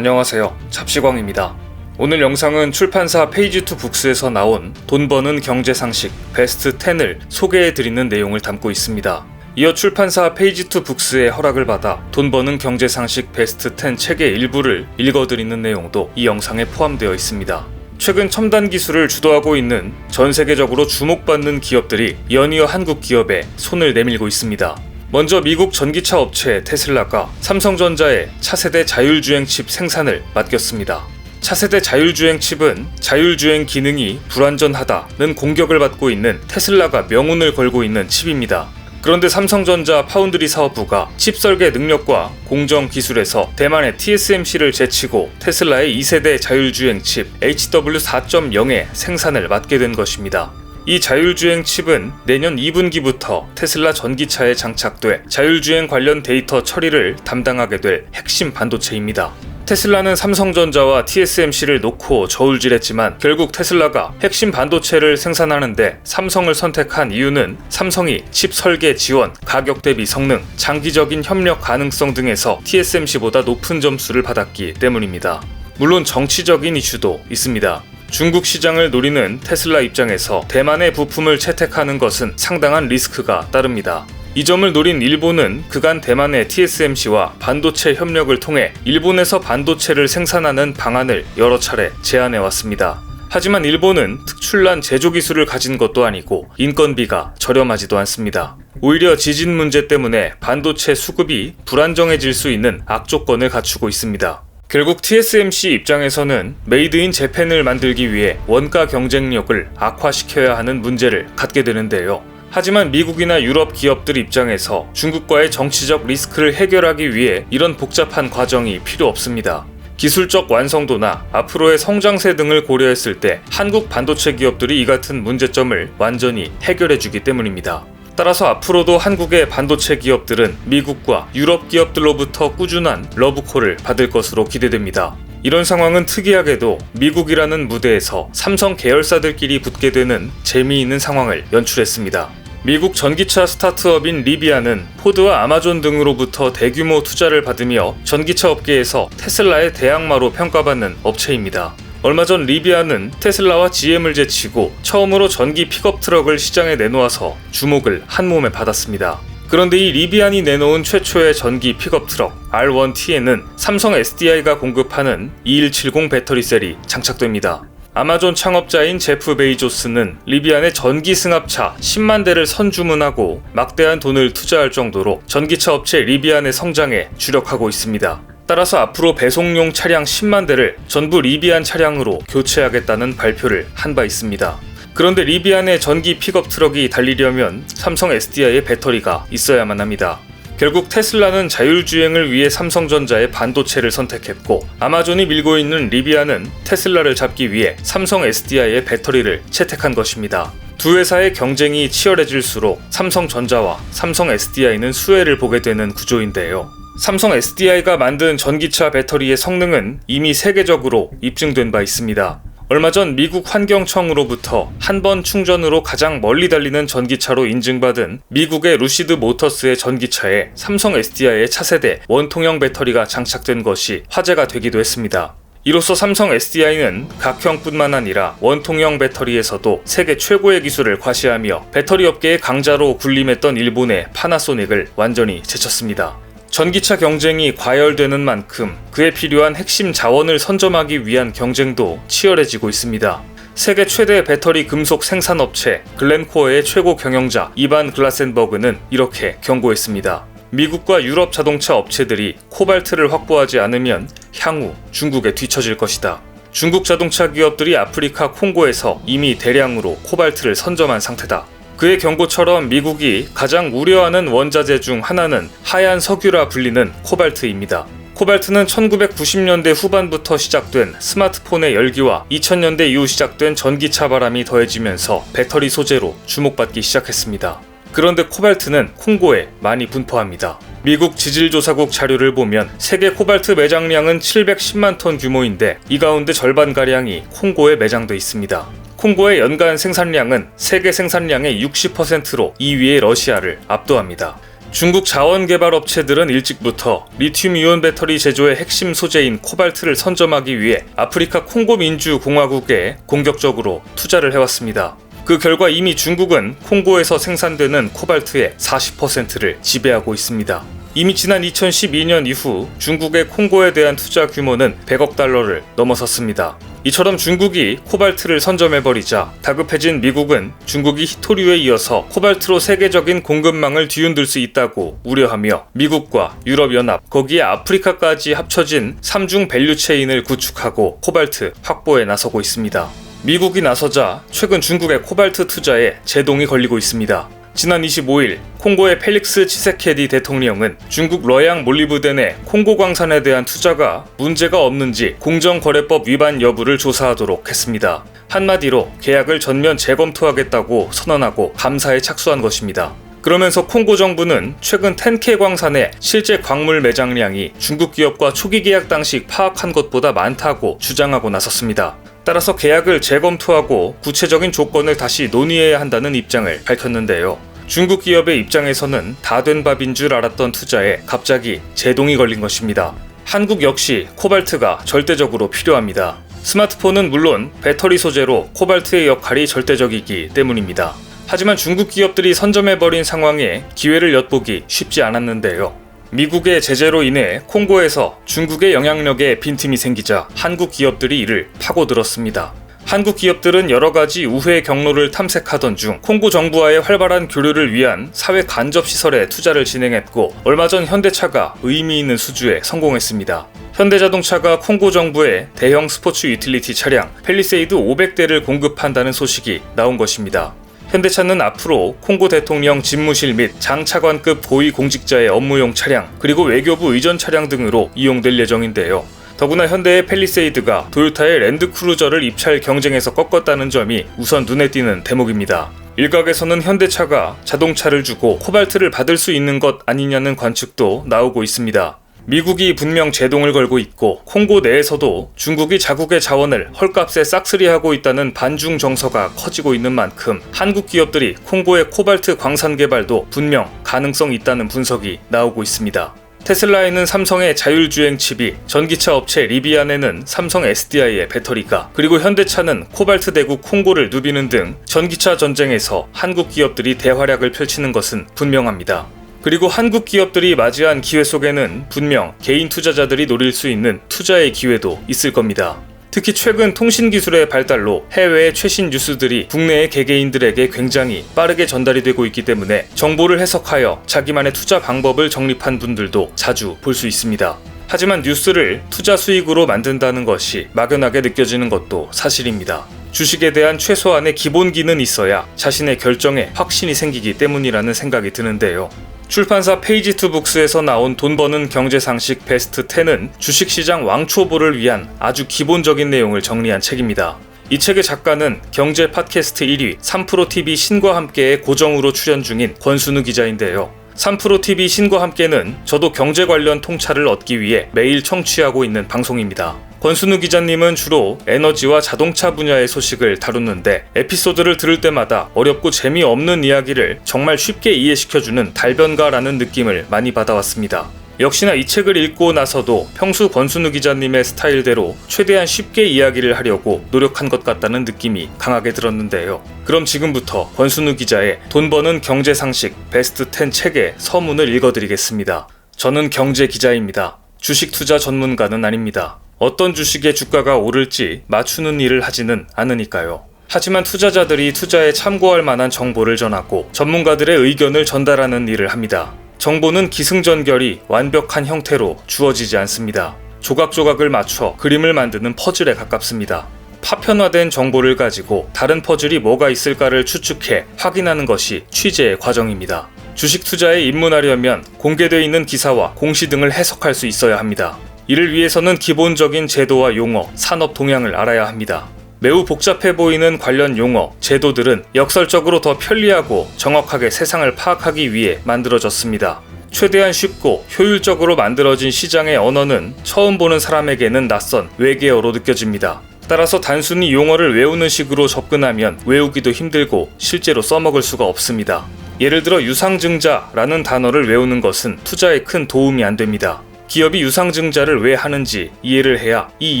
안녕하세요. 잡시광입니다. 오늘 영상은 출판사 페이지2 북스에서 나온 돈 버는 경제 상식 베스트 10을 소개해 드리는 내용을 담고 있습니다. 이어 출판사 페이지2 북스의 허락을 받아 돈 버는 경제 상식 베스트 10 책의 일부를 읽어 드리는 내용도 이 영상에 포함되어 있습니다. 최근 첨단 기술을 주도하고 있는 전 세계적으로 주목받는 기업들이 연이어 한국 기업에 손을 내밀고 있습니다. 먼저 미국 전기차 업체 테슬라가 삼성전자에 차세대 자율주행 칩 생산을 맡겼습니다. 차세대 자율주행 칩은 자율주행 기능이 불완전하다는 공격을 받고 있는 테슬라가 명운을 걸고 있는 칩입니다. 그런데 삼성전자 파운드리 사업부가 칩 설계 능력과 공정 기술에서 대만의 TSMC를 제치고 테슬라의 2세대 자율주행 칩 HW4.0의 생산을 맡게 된 것입니다. 이 자율주행 칩은 내년 2분기부터 테슬라 전기차에 장착돼 자율주행 관련 데이터 처리를 담당하게 될 핵심 반도체입니다. 테슬라는 삼성전자와 TSMC를 놓고 저울질했지만 결국 테슬라가 핵심 반도체를 생산하는데 삼성을 선택한 이유는 삼성이 칩 설계 지원, 가격 대비 성능, 장기적인 협력 가능성 등에서 TSMC보다 높은 점수를 받았기 때문입니다. 물론 정치적인 이슈도 있습니다. 중국 시장을 노리는 테슬라 입장에서 대만의 부품을 채택하는 것은 상당한 리스크가 따릅니다. 이 점을 노린 일본은 그간 대만의 TSMC와 반도체 협력을 통해 일본에서 반도체를 생산하는 방안을 여러 차례 제안해 왔습니다. 하지만 일본은 특출난 제조 기술을 가진 것도 아니고 인건비가 저렴하지도 않습니다. 오히려 지진 문제 때문에 반도체 수급이 불안정해질 수 있는 악조건을 갖추고 있습니다. 결국 TSMC 입장에서는 메이드 인 재팬을 만들기 위해 원가 경쟁력을 악화시켜야 하는 문제를 갖게 되는데요. 하지만 미국이나 유럽 기업들 입장에서 중국과의 정치적 리스크를 해결하기 위해 이런 복잡한 과정이 필요 없습니다. 기술적 완성도나 앞으로의 성장세 등을 고려했을 때 한국 반도체 기업들이 이 같은 문제점을 완전히 해결해주기 때문입니다. 따라서 앞으로도 한국의 반도체 기업들은 미국과 유럽 기업들로부터 꾸준한 러브콜을 받을 것으로 기대됩니다. 이런 상황은 특이하게도 미국이라는 무대에서 삼성 계열사들끼리 붙게 되는 재미있는 상황을 연출했습니다. 미국 전기차 스타트업인 리비아는 포드와 아마존 등으로부터 대규모 투자를 받으며 전기차 업계에서 테슬라의 대항마로 평가받는 업체입니다. 얼마 전 리비아는 테슬라와 GM을 제치고 처음으로 전기 픽업 트럭을 시장에 내놓아서 주목을 한 몸에 받았습니다. 그런데 이 리비안이 내놓은 최초의 전기 픽업 트럭 R1T에는 삼성 SDI가 공급하는 2170 배터리 셀이 장착됩니다. 아마존 창업자인 제프 베이조스는 리비안의 전기 승합차 10만 대를 선주문하고 막대한 돈을 투자할 정도로 전기차 업체 리비안의 성장에 주력하고 있습니다. 따라서 앞으로 배송용 차량 10만 대를 전부 리비안 차량으로 교체하겠다는 발표를 한 바 있습니다. 그런데 리비안의 전기 픽업 트럭이 달리려면 삼성 SDI의 배터리가 있어야만 합니다. 결국 테슬라는 자율주행을 위해 삼성전자의 반도체를 선택했고 아마존이 밀고 있는 리비아는 테슬라를 잡기 위해 삼성 SDI의 배터리를 채택한 것입니다. 두 회사의 경쟁이 치열해질수록 삼성전자와 삼성 SDI는 수혜를 보게 되는 구조인데요. 삼성 SDI가 만든 전기차 배터리의 성능은 이미 세계적으로 입증된 바 있습니다. 얼마 전 미국 환경청으로부터 한 번 충전으로 가장 멀리 달리는 전기차로 인증받은 미국의 루시드 모터스의 전기차에 삼성 SDI의 차세대 원통형 배터리가 장착된 것이 화제가 되기도 했습니다. 이로써 삼성 SDI는 각형뿐만 아니라 원통형 배터리에서도 세계 최고의 기술을 과시하며 배터리 업계의 강자로 군림했던 일본의 파나소닉을 완전히 제쳤습니다. 전기차 경쟁이 과열되는 만큼 그에 필요한 핵심 자원을 선점하기 위한 경쟁도 치열해지고 있습니다. 세계 최대 배터리 금속 생산업체 글렌코어의 최고 경영자 이반 글라센버그는 이렇게 경고했습니다. 미국과 유럽 자동차 업체들이 코발트를 확보하지 않으면 향후 중국에 뒤처질 것이다. 중국 자동차 기업들이 아프리카 콩고에서 이미 대량으로 코발트를 선점한 상태다. 그의 경고처럼 미국이 가장 우려하는 원자재 중 하나는 하얀 석유라 불리는 코발트입니다. 코발트는 1990년대 후반부터 시작된 스마트폰의 열기와 2000년대 이후 시작된 전기차 바람이 더해지면서 배터리 소재로 주목받기 시작했습니다. 그런데 코발트는 콩고에 많이 분포합니다. 미국 지질조사국 자료를 보면 세계 코발트 매장량은 710만 톤 규모인데 이 가운데 절반가량이 콩고에 매장돼 있습니다. 콩고의 연간 생산량은 세계 생산량의 60%로 2위의 러시아를 압도합니다. 중국 자원개발 업체들은 일찍부터 리튬이온 배터리 제조의 핵심 소재인 코발트를 선점하기 위해 아프리카 콩고 민주공화국에 공격적으로 투자를 해왔습니다. 그 결과 이미 중국은 콩고에서 생산되는 코발트의 40%를 지배하고 있습니다. 이미 지난 2012년 이후 중국의 콩고에 대한 투자 규모는 100억 달러를 넘어섰습니다. 이처럼 중국이 코발트를 선점해버리자 다급해진 미국은 중국이 히토류에 이어서 코발트로 세계적인 공급망을 뒤흔들 수 있다고 우려하며 미국과 유럽연합, 거기에 아프리카까지 합쳐진 3중 밸류체인을 구축하고 코발트 확보에 나서고 있습니다. 미국이 나서자 최근 중국의 코발트 투자에 제동이 걸리고 있습니다. 지난 25일 콩고의 펠릭스 치세케디 대통령은 중국 러양 몰리브덴 의 콩고 광산에 대한 투자가 문제가 없는지 공정거래법 위반 여부를 조사하도록 했습니다. 한마디로 계약을 전면 재검토하겠다고 선언하고 감사에 착수한 것입니다. 그러면서 콩고 정부는 최근 텐케 광산의 실제 광물 매장량이 중국 기업과 초기 계약 당시 파악한 것보다 많다고 주장하고 나섰습니다. 따라서 계약을 재검토하고 구체적인 조건을 다시 논의해야 한다는 입장을 밝혔는데요. 중국 기업의 입장에서는 다 된 밥인 줄 알았던 투자에 갑자기 제동이 걸린 것입니다. 한국 역시 코발트가 절대적으로 필요합니다. 스마트폰은 물론 배터리 소재로 코발트의 역할이 절대적이기 때문입니다. 하지만 중국 기업들이 선점해버린 상황에 기회를 엿보기 쉽지 않았는데요. 미국의 제재로 인해 콩고에서 중국의 영향력에 빈틈이 생기자 한국 기업들이 이를 파고들었습니다. 한국 기업들은 여러 가지 우회 경로를 탐색하던 중 콩고 정부와의 활발한 교류를 위한 사회 간접 시설에 투자를 진행했고 얼마 전 현대차가 의미 있는 수주에 성공했습니다. 현대자동차가 콩고 정부에 대형 스포츠 유틸리티 차량 펠리세이드 500대를 공급한다는 소식이 나온 것입니다. 현대차는 앞으로 콩고 대통령 집무실 및 장차관급 고위 공직자의 업무용 차량 그리고 외교부 의전 차량 등으로 이용될 예정인데요. 더구나 현대의 펠리세이드가 도요타의 랜드크루저를 입찰 경쟁에서 꺾었다는 점이 우선 눈에 띄는 대목입니다. 일각에서는 현대차가 자동차를 주고 코발트를 받을 수 있는 것 아니냐는 관측도 나오고 있습니다. 미국이 분명 제동을 걸고 있고 콩고 내에서도 중국이 자국의 자원을 헐값에 싹쓸이하고 있다는 반중 정서가 커지고 있는 만큼 한국 기업들이 콩고의 코발트 광산 개발도 분명 가능성 있다는 분석이 나오고 있습니다. 테슬라에는 삼성의 자율주행 칩이, 전기차 업체 리비안에는 삼성 SDI의 배터리가, 그리고 현대차는 코발트 대국 콩고를 누비는 등 전기차 전쟁에서 한국 기업들이 대활약을 펼치는 것은 분명합니다. 그리고 한국 기업들이 맞이한 기회 속에는 분명 개인 투자자들이 노릴 수 있는 투자의 기회도 있을 겁니다. 특히 최근 통신 기술의 발달로 해외의 최신 뉴스들이 국내의 개개인들에게 굉장히 빠르게 전달이 되고 있기 때문에 정보를 해석하여 자기만의 투자 방법을 정립한 분들도 자주 볼 수 있습니다. 하지만 뉴스를 투자 수익으로 만든다는 것이 막연하게 느껴지는 것도 사실입니다. 주식에 대한 최소한의 기본기는 있어야 자신의 결정에 확신이 생기기 때문이라는 생각이 드는데요. 출판사 페이지 투 북스에서 나온 돈 버는 경제 상식 베스트 10은 주식시장 왕초보를 위한 아주 기본적인 내용을 정리한 책입니다. 이 책의 작가는 경제 팟캐스트 1위 3프로TV 신과 함께의 고정으로 출연 중인 권순우 기자인데요. 3프로TV 신과 함께는 저도 경제 관련 통찰을 얻기 위해 매일 청취하고 있는 방송입니다. 권순우 기자님은 주로 에너지와 자동차 분야의 소식을 다루는데 에피소드를 들을 때마다 어렵고 재미없는 이야기를 정말 쉽게 이해시켜주는 달변가라는 느낌을 많이 받아왔습니다. 역시나 이 책을 읽고 나서도 평소 권순우 기자님의 스타일대로 최대한 쉽게 이야기를 하려고 노력한 것 같다는 느낌이 강하게 들었는데요. 그럼 지금부터 권순우 기자의 돈 버는 경제 상식 베스트 10 책의 서문을 읽어드리겠습니다. 저는 경제 기자입니다. 주식 투자 전문가는 아닙니다. 어떤 주식의 주가가 오를지 맞추는 일을 하지는 않으니까요. 하지만 투자자들이 투자에 참고할 만한 정보를 전하고 전문가들의 의견을 전달하는 일을 합니다. 정보는 기승전결이 완벽한 형태로 주어지지 않습니다. 조각조각을 맞춰 그림을 만드는 퍼즐에 가깝습니다. 파편화된 정보를 가지고 다른 퍼즐이 뭐가 있을까를 추측해 확인하는 것이 취재의 과정입니다. 주식 투자에 입문하려면 공개되어 있는 기사와 공시 등을 해석할 수 있어야 합니다. 이를 위해서는 기본적인 제도와 용어, 산업 동향을 알아야 합니다. 매우 복잡해 보이는 관련 용어, 제도들은 역설적으로 더 편리하고 정확하게 세상을 파악하기 위해 만들어졌습니다. 최대한 쉽고 효율적으로 만들어진 시장의 언어는 처음 보는 사람에게는 낯선 외계어로 느껴집니다. 따라서 단순히 용어를 외우는 식으로 접근하면 외우기도 힘들고 실제로 써먹을 수가 없습니다. 예를 들어 유상증자라는 단어를 외우는 것은 투자에 큰 도움이 안 됩니다. 기업이 유상증자를 왜 하는지 이해를 해야 이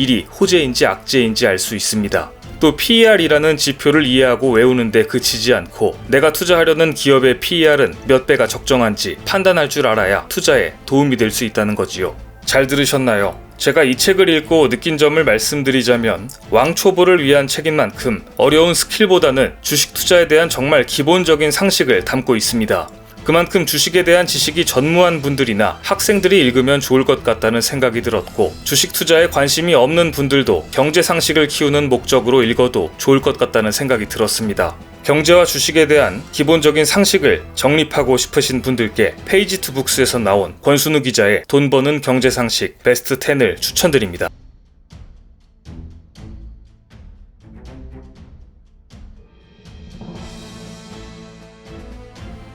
일이 호재인지 악재인지 알 수 있습니다. 또 PER이라는 지표를 이해하고 외우는데 그치지 않고 내가 투자하려는 기업의 PER은 몇 배가 적정한지 판단할 줄 알아야 투자에 도움이 될 수 있다는 거지요. 잘 들으셨나요? 제가 이 책을 읽고 느낀 점을 말씀드리자면 왕초보를 위한 책인 만큼 어려운 스킬보다는 주식 투자에 대한 정말 기본적인 상식을 담고 있습니다. 그만큼 주식에 대한 지식이 전무한 분들이나 학생들이 읽으면 좋을 것 같다는 생각이 들었고 주식 투자에 관심이 없는 분들도 경제 상식을 키우는 목적으로 읽어도 좋을 것 같다는 생각이 들었습니다. 경제와 주식에 대한 기본적인 상식을 정립하고 싶으신 분들께 페이지 투 북스에서 나온 권순우 기자의 돈 버는 경제 상식 베스트 10을 추천드립니다.